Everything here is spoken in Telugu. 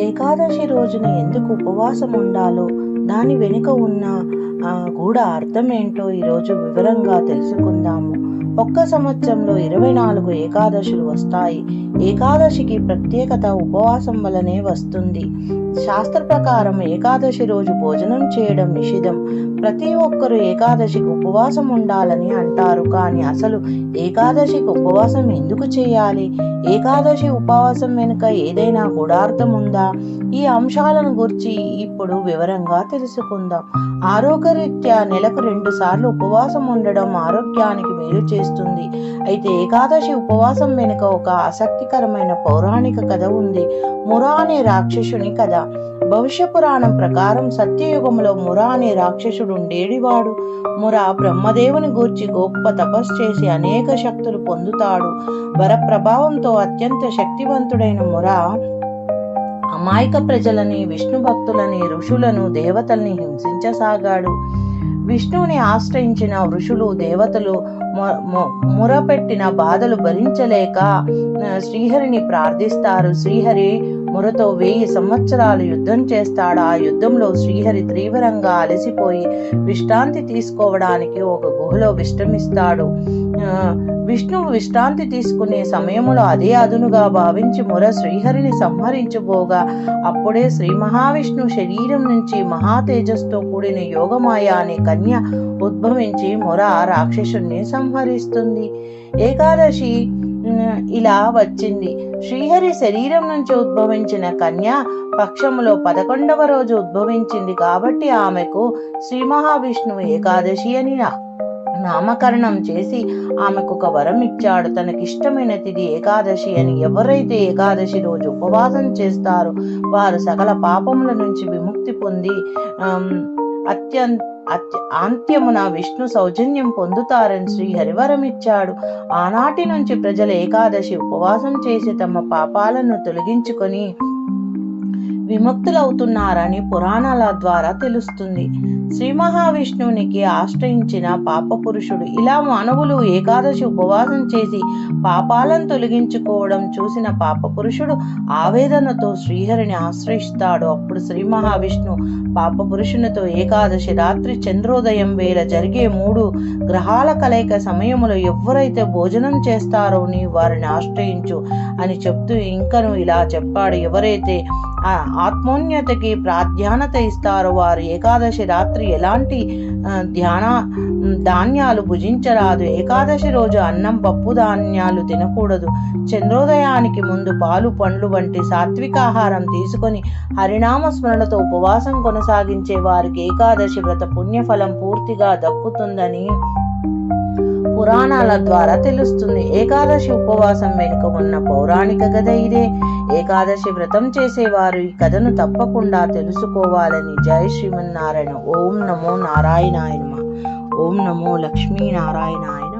ఏకాదశి రోజున ఎందుకు ఉపవాసం ఉండాలో దాని వెనుక ఉన్న కూడా అర్థం ఏంటో ఈరోజు వివరంగా తెలుసుకుందాము. ఒక్క సంవత్సరంలో ఇరవై నాలుగు ఏకాదశులు వస్తాయి. ఏకాదశికి ప్రత్యేకత ఉపవాసం వలనే వస్తుంది. శాస్త్ర ప్రకారం ఏకాదశి రోజు భోజనం చేయడం నిషిద్ధం. ప్రతి ఒక్కరూ ఏకాదశికి ఉపవాసం ఉండాలని అంటారు. కానీ అసలు ఏకాదశికి ఉపవాసం ఎందుకు చేయాలి? ఏకాదశి ఉపవాసం వెనుక ఏదైనా గూఢార్థం ఉందా? ఈ అంశాలను గురించి ఇప్పుడు వివరంగా తెలుసుకుందాం. ఆరోగ్యరీత్యా నెలకు రెండు సార్లు ఉపవాసం ఉండడం ఆరోగ్యానికి మేలు చేస్తుంది. అయితే ఏకాదశి ఉపవాసం వెనుక ఒక ఆసక్తికరమైన పౌరాణిక కథ ఉంది. మురా అనే రాక్షసుని కథ. భవిష్య పురాణం ప్రకారం సత్యయుగంలో మురా అనే రాక్షసుడు ఉండేడివాడు. మురా బ్రహ్మదేవుని గూర్చి గొప్ప తపస్సు చేసి అనేక శక్తులు పొందుతాడు. వర ప్రభావంతో అత్యంత శక్తివంతుడైన మురా అమాయక ప్రజలని విష్ణు భక్తులని ఋషులను దేవతల్ని హింసించసాగాడు. విష్ణువుని ఆశ్రయించిన ఋషులు దేవతలు మొ- మురపెట్టిన బాధలు భరించలేక శ్రీహరిని ప్రార్థిస్తారు. శ్రీహరి మురతో వెయ్యి సంవత్సరాలు యుద్ధం చేస్తాడు. ఆ యుద్ధంలో శ్రీహరి తీవ్రంగా అలసిపోయి విశ్రాంతి తీసుకోవడానికి ఒక గుహలో విశ్రమిస్తాడు. విష్ణువు విశ్రాంతి తీసుకునే సమయంలో అదే అదునుగా భావించి ముర శ్రీహరిని సంహరించబోగా అప్పుడే శ్రీ మహావిష్ణు శరీరం నుంచి మహా తేజస్తో కూడిన యోగమాయ అనే కన్య ఉద్భవించి మొర రాక్షసుని సంహరిస్తుంది. ఏకాదశి ఇలా వచ్చింది. శ్రీహరి శరీరం నుంచి ఉద్భవించిన కన్య పక్షములో పదకొండవ రోజు ఉద్భవించింది కాబట్టి ఆమెకు శ్రీ మహావిష్ణువు ఏకాదశి అని నామకరణం చేసి ఆమెకు ఒక వరం ఇచ్చాడు. తనకిష్టమైన తిది ఏకాదశి అని ఎవరైతే ఏకాదశి రోజు ఉపవాసం చేస్తారో వారు సకల పాపముల నుంచి విముక్తి పొంది అత్యంత అత్య ఆంత్యమున విష్ణు సౌజన్యం పొందుతారని శ్రీ హరివరం ఇచ్చాడు. ఆనాటి నుంచి ప్రజలు ఏకాదశి ఉపవాసం చేసి తమ పాపాలను తొలగించుకొని విముక్తులవుతున్నారని పురాణాల ద్వారా తెలుస్తుంది. శ్రీ మహావిష్ణువునికి ఆశ్రయించిన పాప పురుషుడు ఇలా మానవులు ఏకాదశి ఉపవాసం చేసి పాపాలను తొలగించుకోవడం చూసిన పాప పురుషుడు ఆవేదనతో శ్రీహరిని ఆశ్రయిస్తాడు. అప్పుడు శ్రీ మహావిష్ణు పాప పురుషునితో ఏకాదశి రాత్రి చంద్రోదయం వేళ జరిగే మూడు గ్రహాల కలయిక సమయంలో ఎవరైతే భోజనం చేస్తారో నీ వారిని ఆశ్రయించు అని చెప్తూ ఇంకను ఇలా చెప్పాడు. ఎవరైతే ఆత్మోన్నతకి ప్రాధాన్యత ఇస్తారు. వారు ఏకాదశి రాత్రి ఎలాంటి ధ్యాన ధాన్యాలు భుజించరాదు. ఏకాదశి రోజు అన్నం పప్పు ధాన్యాలు తినకూడదు. చంద్రోదయానికి ముందు పాలు పండ్లు వంటి సాత్విక ఆహారం తీసుకొని హరినామ స్మరణతో ఉపవాసం కొనసాగించే వారికి ఏకాదశి వ్రత పుణ్యఫలం పూర్తిగా దక్కుతుందని పురాణాల ద్వారా తెలుస్తుంది. ఏకాదశి ఉపవాసం వెనుక ఉన్న పౌరాణిక కథ ఇదే. ఏకాదశి వ్రతం చేసేవారు ఈ కథను తప్పకుండా తెలుసుకోవాలని జై శ్రీమన్నారాయణ. ఓం నమో నారాయణాయ ఓం నమో లక్ష్మీనారాయణాయ